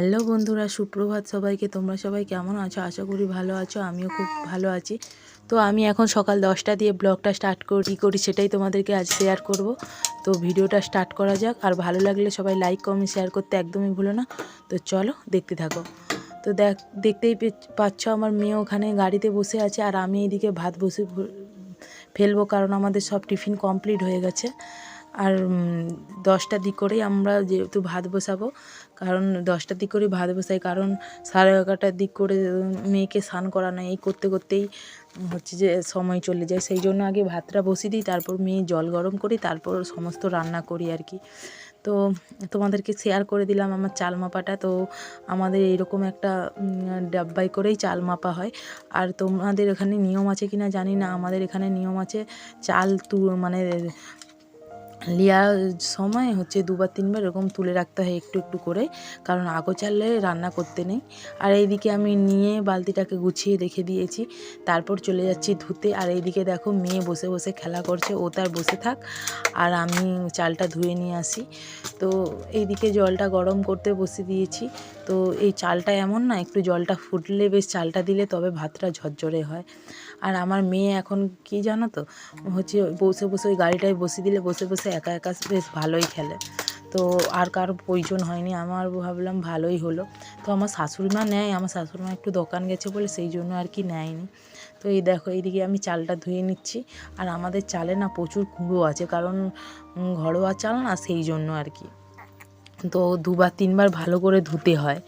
Hello বন্ধুরা সুপ্রভাত সবাইকে। তোমরা সবাই কেমন আছো? আশা করি ভালো আছো আমিও খুব ভালো আছি। তো আমি এখন সকাল দশটা দিয়ে ব্লগটা স্টার্ট করি করি সেটাই তোমাদেরকে আজ শেয়ার করব। তো ভিডিওটা স্টার্ট করা যাক। আর ভালো লাগলে সবাই লাইক কমেন্ট শেয়ার করতে একদমই ভুলো না। তো চলো দেখতে থাকো। তো দেখ দেখতেই পাচ্ছ আমার মেয়ে ওখানে গাড়িতে বসে আছে আর আমি এদিকে ভাত বসে ফেলব কারণ আমাদের সব টিফিন কমপ্লিট হয়ে গেছে। আর উম, দশটার দিক করেই আমরা যেহেতু ভাত বসাবো কারণ দশটার দিক করেই ভাত বসাই কারণ সাড়ে এগারোটার দিক করে মেয়েকে স্নান করানো এই করতে করতেই হচ্ছে যে সময় চলে যায়। সেই জন্য আগে ভাতটা বসিয়ে দিই তারপর মেয়ে জল গরম করি তারপর সমস্ত রান্না করি আর কি। তো তোমাদেরকে শেয়ার করে দিলাম আমার চাল মাপাটা। তো আমাদের এইরকম একটা ডাব্বাই করেই চাল মাপা হয়। আর তোমাদের এখানে নিয়ম আছে কি না জানি না আমাদের এখানে নিয়ম আছে চাল তু মানে লিয়ার সময় হচ্ছে দুবার, তিনবার এরকম তুলে রাখতে হয় একটু একটু করে। কারণ আগো চালে রান্না করতে নেই। আর এইদিকে আমি নিয়ে বালতিটাকে গুছিয়ে রেখে দিয়েছি। তারপর চলে যাচ্ছি ধুতে। আর এইদিকে দেখো মেয়ে বসে বসে খেলা করছে। ও তার বসে থাক। আর আমি চালটা ধুয়ে নিয়ে আসি। তো এইদিকে জলটা গরম করতে বসে দিয়েছি। তো এই চালটা এমন না, একটু জলটা ফুটলে বেশ চালটা দিলে তবে ভাতটা ঝরঝরে হয়। আর আমার মেয়ে এখন কি জানো তো? হচ্ছে বসে বসে ওই গাড়িটায় বসিয়ে দিলে, বসে বসে একা একা বেশ ভালোই খেলে। তো আর কারও প্রয়োজন হয়নি, আমার ভাবলাম ভালোই হলো। তো আমার শাশুড়ি মা নেয়, আমার শাশুড়ি মা একটু দোকান গেছে বলে সেই জন্য আর কি নেয়নি। তো এই দেখো, এইদিকে আমি চালটা ধুয়ে নিচ্ছি। আর আমাদের চালে না প্রচুর কুঁড়ো আছে, কারণ ঘরোয়া চাল না সেই জন্য আর কি। তো দুবার তিনবার ভালো করে ধুতে হয়।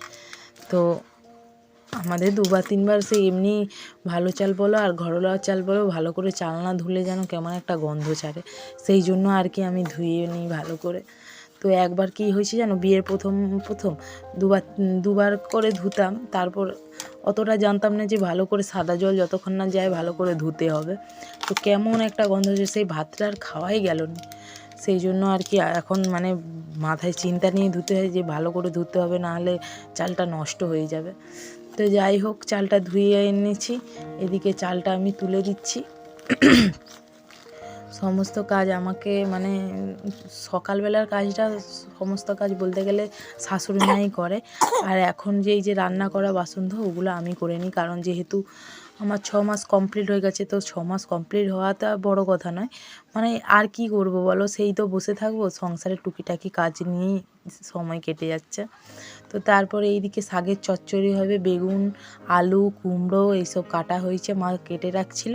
তো আমাদের দুবার তিনবার সে এমনি ভালো চাল বলো আর ঘরোয়া চাল বলো, ভালো করে চাল না ধুলে যেন কেমন একটা গন্ধ ছাড়ে। সেই জন্য আর কি আমি ধুয়ে নিই ভালো করে। তো একবার কি হয়েছে জানো, বিয়ের প্রথম প্রথম দুবার দুবার করে ধুতাম, তারপর অতটা জানতাম না যে ভালো করে সাদা জল যতক্ষণ না যায় ভালো করে ধুতে হবে। তো কেমন একটা গন্ধ হচ্ছে সেই ভাতটা আর খাওয়াই গেল না। সেই জন্য আর কি এখন মানে মাথায় চিন্তা নিয়ে ধুতে হয় যে ভালো করে ধুতে হবে, না হলে চালটা নষ্ট হয়ে যাবে। তো যাই হোক, চালটা ধুয়ে এনেছি। এদিকে চালটা আমি তুলে দিচ্ছি। সমস্ত কাজ আমাকে মানে সকালবেলার কাজটা সমস্ত কাজ বলতে গেলে শাশুড়ি মাই করে। আর এখন যে এই যে রান্না করা বাসন ধোয়া, ওগুলো আমি করে নিই। কারণ যেহেতু আমার ছ মাস কমপ্লিট হয়ে গেছে, তো ছ মাস কমপ্লিট হওয়াটা বড় কথা নয়। মানে আর কি করব বলো? সেই তো বসে থাকব। সংসারের টুকিটাকি কাজ নিয়েই সময় কেটে যাচ্ছে। তো তারপরে এইদিকে শাকের চচ্চড়ি হবে, বেগুন, আলু, কুমড়ো এইসব কাটা হয়েছে, মা কেটে রাখছিল,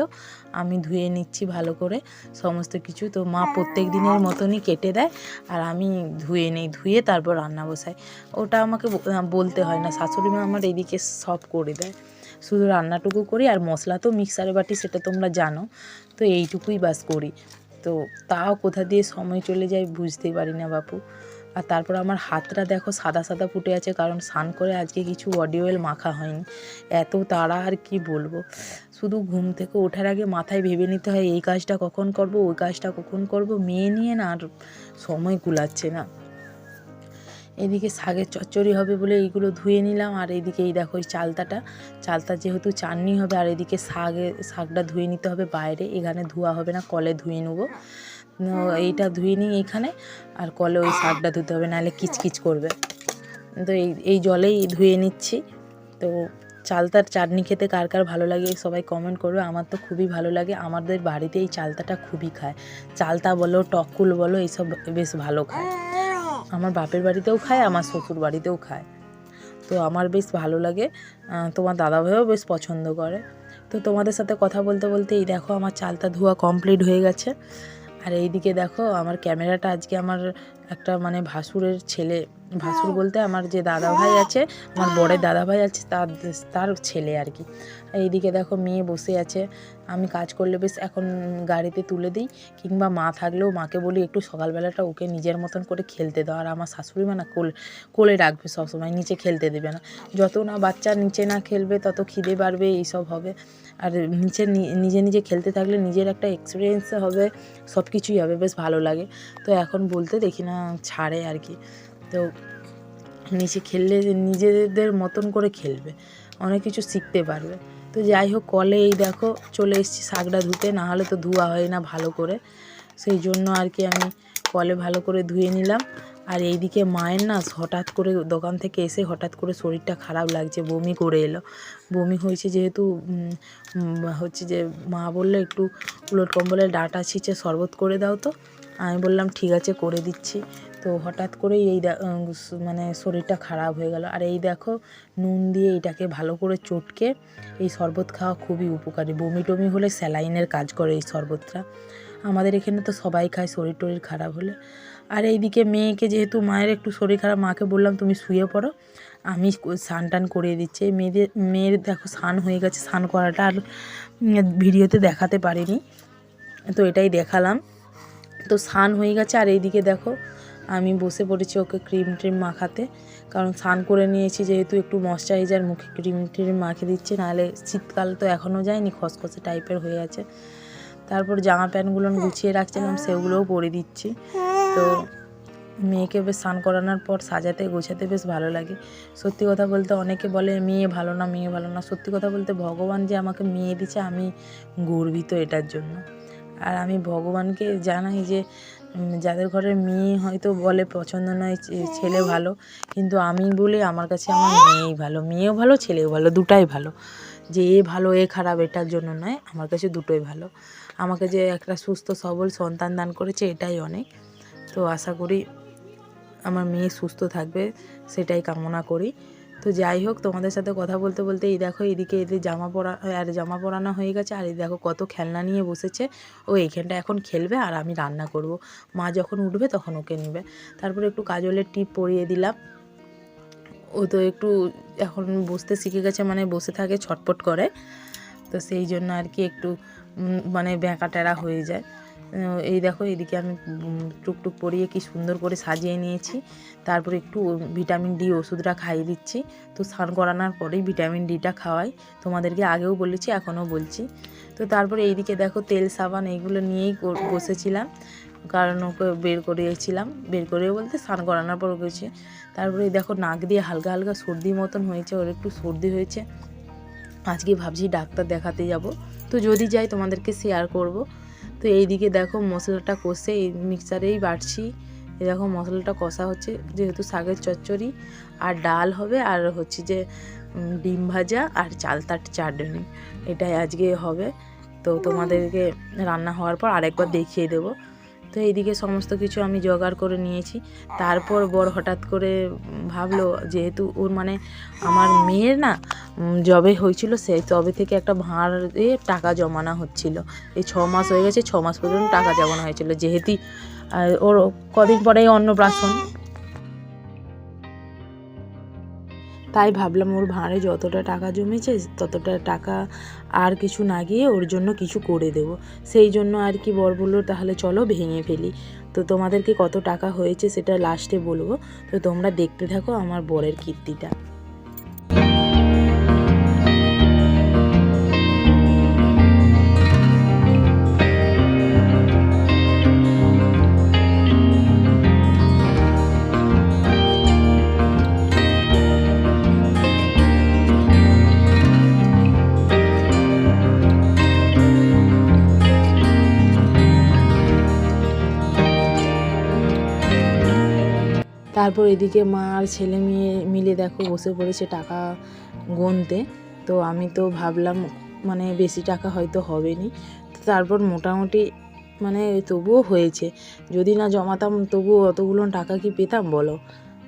আমি ধুয়ে নিচ্ছি ভালো করে, সমস্ত কিছু। তো মা প্রত্যেক দিনের মতনই কেটে দেয়, আর আমি ধুয়ে নিই, ধুয়ে তারপর রান্না বসাই। ওটা আমাকে বলতে হয় না, শাশুড়ি মা আমার এইদিকে সব করে দেয়। শুধু রান্নাটুকু করি, আর মশলা তো মিক্সারে বাটি, সেটা তোমরা জানো, তো এইটুকুই বাস করি। তো তাও কোথা দিয়ে সময় চলে যায় বুঝতেই পারি না বাপু। আর তারপর আমার হাতটা দেখো সাদা সাদা ফুটে আছে, কারণ স্নান করে আজকে কিছু বডি অয়েল মাখা হয়নি। এত তাড়া আর কি বলব? শুধু ঘুম থেকে ওঠার আগে মাথায় ভেবে নিতে হয়, এই কাজটা কখন করব, ওই কাজটা কখন করব? মেয়ে নিয়ে না আর সময় কুলাচ্ছে না। এদিকে শাগের চচ্চড়ি হবে বলে এইগুলো ধুয়ে নিলাম, আর এইদিকে এই দেখো এই চালতাটা। চালতা যেহেতু চাটনি হবে, আর এদিকে শাকে, শাকটা ধুয়ে নিতে হবে, বাইরে এখানে ধোয়া হবে না, কলে ধুয়ে নেব। এইটা ধুয়ে নিই এইখানে আর কলে ওই শাকটা ধুতে হবে, নাহলে কিচকিচ করবে। তো এই এই জলেই ধুয়ে নিচ্ছি। তো চালতার চাটনি খেতে কার কার ভালো লাগে সবাই কমেন্ট করবে, আমার তো খুবই ভালো লাগে। আমাদের বাড়িতে এই চালতাটা খুবই খায়। চালতা বলো টকুল বলো, এইসব বেশ ভালো খায়। আমার বাপের বাড়িতেও খায়, আমার শ্বশুর বাড়িতেও খায়। তো আমার বেশ ভালো লাগে। তোমার দাদাভাইও বেশ পছন্দ করে। তো তোমাদের সাথে কথা বলতে বলতে এই দেখো আমার চালটা ধোয়া কমপ্লিট হয়ে গেছে। আর এইদিকে দেখো আমার ক্যামেরাটা আজকে আমার একটা মানে ভাসুরের ছেলে ভাসুর বলতে আমার যে দাদা ভাই আছে, আমার বড়ের দাদা ভাই আছে, তার তার ছেলে আর কি। এইদিকে দেখো মেয়ে বসে আছে। আমি কাজ করলে বেশ এখন গাড়িতে তুলে দিই, কিংবা মা থাকলেও মাকে বলি একটু সকালবেলাটা ওকে নিজের মতন করে খেলতে দাও। আর আমার শাশুড়ি মা না কোল, কোলে রাখবে সবসময়, নিচে খেলতে দেবে না। যত না বাচ্চা নিচে না খেলবে, তত খিদে বাড়বে, এইসব হবে। আর নিচে নিজে নিজে খেলতে থাকলে নিজের একটা এক্সপিরিয়েন্স হবে সব কিছুই হবে, বেশ ভালো লাগে। তো এখন বলতে দেখি না, ছাড়ে আর কি। তো নিচে খেললে নিজেদের মতন করে খেলবে, অনেক কিছু শিখতে পারবে। তো যাই হোক কলে এই দেখো, চলে এসেছি শাকটা ধুতে না হলে তো ধোয়া হয় না ভালো করে। সেই জন্য আর কি আমি কলে ভালো করে ধুয়ে নিলাম। আর এইদিকে মায়ের না, হঠাৎ করে দোকান থেকে এসে হঠাৎ করে শরীরটা খারাপ লাগছে, বমি করে এলো। বমি হয়েছে যেহেতু হচ্ছে যে মা বলল, একটু উলট কম্বলের ডাটা ছিঁচে শরবত করে দাও তো। আমি বললাম, ঠিক আছে, করে দিচ্ছি। তো হঠাৎ করেই এই মানে শরীরটা খারাপ হয়ে গেল। আর এই দেখো, নুন দিয়ে এটাকে ভালো করে চটকে এই শরবত খাওয়া খুবই উপকারী। বমি টমি হলে স্যালাইনের কাজ করে এই শরবতটা। আমাদের এখানে তো সবাই খায়, শরীর টরীর খারাপ হলে। আর এইদিকে মেয়েকে যেহেতু মায়ের একটু শরীর খারাপ, মাকে বললাম, তুমি শুয়ে পড়ো। আমি স্নান টান করিয়ে দিচ্ছি। মেয়েদের, মেয়ের দেখো স্নান হয়ে গেছে। স্নান করাটা আর ভিডিওতে দেখাতে পারিনি। তো এটাই দেখালাম। তো স্নান হয়ে গেছে। আর এইদিকে দেখো আমি বসে পড়েছি ওকে ক্রিম ট্রিম মাখাতে। কারণ স্নান করে নিয়েছি যেহেতু একটু ময়শ্চারাইজার মুখে ক্রিম ট্রিম মাখিয়ে দিচ্ছি, নাহলে শীতকাল তো এখনও যায়নি, খসখসে টাইপের হয়ে আছে। তারপর জামা প্যান্টগুলো গুছিয়ে রাখছিলাম, সেগুলোও পরে দিচ্ছি। তো মেয়েকে বেশ স্নান করানোর পর সাজাতে গোছাতে বেশ ভালো লাগে। সত্যি কথা বলতে অনেকে বলে, মেয়ে ভালো না, মেয়ে ভালো না। সত্যি কথা বলতে ভগবান যে আমাকে মেয়ে দিচ্ছে আমি গর্বিত এটার জন্য। আর আমি ভগবানকে জানাই যে যাদের ঘরের মেয়ে হয়তো বলে পছন্দ নয় ছেলে ভালো। কিন্তু আমি বলি আমার কাছে আমার মেয়েই ভালো। মেয়েও ভালো, ছেলেও ভালো, দুটাই ভালো। যে এ ভালো, এ খারাপ, এটার জন্য নয়, আমার কাছে দুটোই ভালো। আমাকে যে একটা সুস্থ, সবল সন্তান দান করেছে, এটাই অনেক। তো আশা করি আমার মেয়ে সুস্থ থাকবে, সেটাই কামনা করি। তো যাই হোক, তোমাদের সাথে কথা বলতে বলতে এই দেখো এদিকে এদের জামা পরা, আর জামা পরানো হয়ে গেছে, আর এই দেখো কত খেলনা নিয়ে বসেছে। ও এইখানটা এখন খেলবে আর আমি রান্না করব। মা যখন উঠবে তখন ওকে নেবে। তারপরে একটু কাজলের টিপ পরিয়ে দিলাম। ও তো একটু এখন বসতে শিখে গেছে মানে বসে থাকে, ছটপট করে। তো সেই জন্য আর কি একটু মানে ব্যাঁকা টেরা হয়ে যায়। এই দেখো, এদিকে আমি টুকটুক পরিয়ে কি সুন্দর করে সাজিয়ে নিয়েছি। তারপরে একটু ভিটামিন ডি ওষুধটা খাইয়ে দিচ্ছি। তো স্নান করানোর পরেই ভিটামিন ডিটা খাওয়াই। তোমাদেরকে আগেও বলেছি, এখনও বলছি। তো তারপরে এইদিকে দেখো, তেল, সাবান এইগুলো নিয়েই বসেছিলাম। কারণ ওকে বের করিয়েছিলাম। বের করে বলতে স্নান করানোর পর গেছে। তারপরে দেখো, নাক দিয়ে হালকা হালকা সর্দি মতন হয়েছে, ওর একটু সর্দি হয়েছে। আজকে ভাবছি ডাক্তার দেখাতে যাব। তো যদি যাই তোমাদেরকে শেয়ার করব। তো এইদিকে দেখো মশলাটা কষে এই মিক্সারেই বাটছি। দেখো মশলাটা কষা হচ্ছে যেহেতু শাকের চচ্চড়ি, আর ডাল হবে আর হচ্ছে যে ডিম ভাজা আর চালতার চাটনি। এটাই আজকে হবে। তো তোমাদেরকে রান্না হওয়ার পর আরেকবার দেখিয়ে দেবো। তো এইদিকে সমস্ত কিছু আমি জোগাড় করে নিয়েছি। তারপর বড় হঠাৎ করে ভাবলো, যেহেতু ওর মানে আমার মেয়ের না জবে হয়েছিল সে তবে থেকে একটা ভাঁড়ে টাকা জমানো হচ্ছিল। এই ছ মাস হয়ে গেছে, ছ মাস পর্যন্ত টাকা জমানো হয়েছিল। যেহেতু ওর কদিন পরেই অন্নপ্রাশন তাই ভাবলাম ওর ভাঁড়ে যতটা টাকা জমেছে, ততটা টাকা আর কিছু না গিয়ে ওর জন্য কিছু করে দেব। সেই জন্য আর কি বর বলল, তাহলে চলো ভেঙে ফেলি। তো তোমাদেরকে কত টাকা হয়েছে সেটা লাস্টে বলব। তো তোমরা দেখতে থাকো আমার বরের কীর্তিটা। তারপর এদিকে মা আর ছেলে মেয়ে, মিলে দেখো বসে পড়েছে টাকা গুনতে। তো আমি তো ভাবলাম মানে বেশি টাকা হয়তো হবে নি তারপর মোটামুটি মানে তবুও হয়েছে। যদি না জমাতাম, তবুও অতগুলো টাকা কি পেতাম বলো?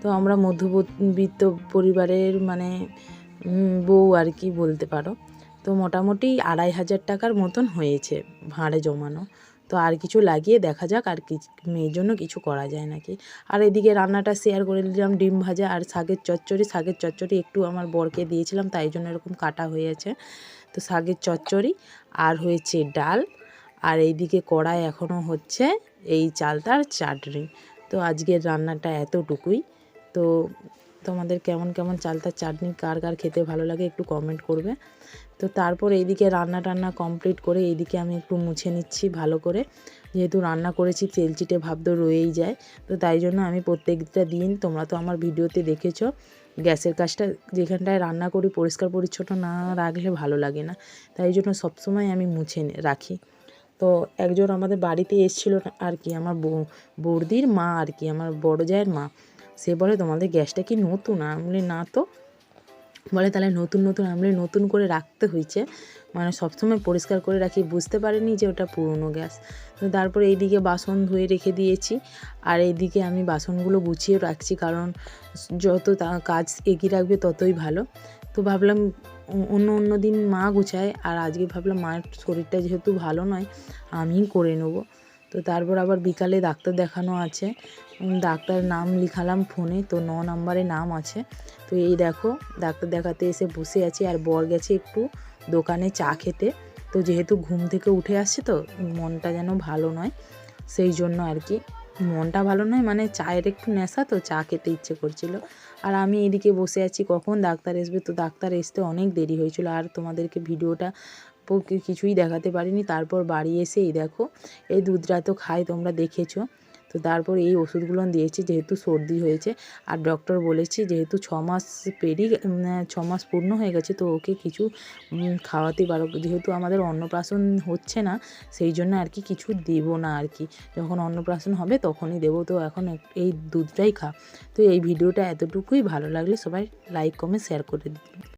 তো আমরা মধ্যবিত্ত পরিবারের মানে বউ আর কি বলতে পারো। তো মোটামুটি আড়াই হাজার টাকার মতন হয়েছে ভাঁড়ে জমানো। তো আর কিছু লাগিয়ে দেখা যাক আর কি মেয়ের জন্য কিছু করা যায় নাকি। আর এদিকে রান্নাটা শেয়ার করে দিলাম, ডিম ভাজা আর শাকের চচ্চড়ি। শাকের চচ্চড়ি একটু আমার বরকে দিয়েছিলাম, তাই জন্য এরকম কাটা হয়ে আছে। তো শাকের চচ্চড়ি আর হয়েছে ডাল। আর এইদিকে কড়াই এখনও হচ্ছে এই চালতার চাটনি। তো আজকের রান্নাটা এতটুকুই। তো তোমাদের কেমন কেমন চালতার চাটনি, কার কার খেতে ভালো লাগে একটু কমেন্ট করবে। তো তারপর এইদিকে রান্না টান্না কমপ্লিট করে এইদিকে আমি একটু মুছে নিচ্ছি ভালো করে। যেহেতু রান্না করেছি, তেল চিটে ভাব তো রয়েই যায়। তো তাই জন্য আমি প্রত্যেকটা দিন, তোমরা তো আমার ভিডিওতে দেখেছ, গ্যাসের কাজটা যেখানটায় রান্না করি, পরিষ্কার, পরিচ্ছন্ন না রাখলে ভালো লাগে না। তাই জন্য সবসময় আমি মুছে রাখি। তো একজন আমাদের বাড়িতে এসেছিল আর কি, আমার বৌদির মা আর কি, আমার বড় জায়ের মা। সে বলে, তোমাদের গ্যাসটা কি নতুন? আমি না তো। বলে, তাহলে নতুন নতুন আমি বলি নতুন করে রাখতে হয়েছে মানে সবসময় পরিষ্কার করে রাখি, বুঝতে পারিনি যে ওটা পুরনো গ্যাস। তো তারপরে এইদিকে বাসন ধুয়ে রেখে দিয়েছি। আর এইদিকে আমি বাসনগুলো গুছিয়ে রাখছি, কারণ যত কাজ এগিয়ে রাখবে ততই ভালো। তো ভাবলাম, অন্য অন্য দিন মা গুছায়। আর আজকে ভাবলাম, মায়ের শরীরটা যেহেতু ভালো নয়, আমিই করে নেব। তো তারপর আবার বিকালে ডাক্তার দেখানো আছে। ডাক্তার নাম লিখালাম ফোনে, তো ন নম্বরে নাম আছে। তো এই দেখো, ডাক্তার দেখাতে এসে বসে আছি আর বর গেছে একটু দোকানে চা খেতে। তো যেহেতু ঘুম থেকে উঠে আসছে তো মনটা যেন ভালো নয়, সেই জন্য আর কি। মনটা ভালো নয় মানে চায়ের একটু নেশা তো, চা খেতে ইচ্ছে করছিল। আর আমি এদিকে বসে আছি, কখন ডাক্তার আসবে? তো ডাক্তার আসতে অনেক দেরি হয়েছিল। আর তোমাদেরকে ভিডিওটা কিছুই দেখাতে পারিনি। তারপর বাড়ি এসে এই দেখো, এই দুধটা তো খাই তোমরা দেখেছ। তো তারপর এই ওষুধগুলো দিয়েছি, যেহেতু সর্দি হয়েছে। আর ডক্টর বলেছে, যেহেতু ছ মাস পেরিয়ে ছ মাস পূর্ণ হয়ে গেছে, তো ওকে কিছু খাওয়াতে পারো। যেহেতু আমাদের অন্নপ্রাশন হচ্ছে না, সেই জন্য আর কি কিছু দেবো না আর কি। যখন অন্নপ্রাশন হবে, তখনই দেবো। তো এখন এই দুধটাই খা। তো এই ভিডিওটা এতটুকুই। ভালো লাগলে সবাই লাইক কমেন্ট শেয়ার করে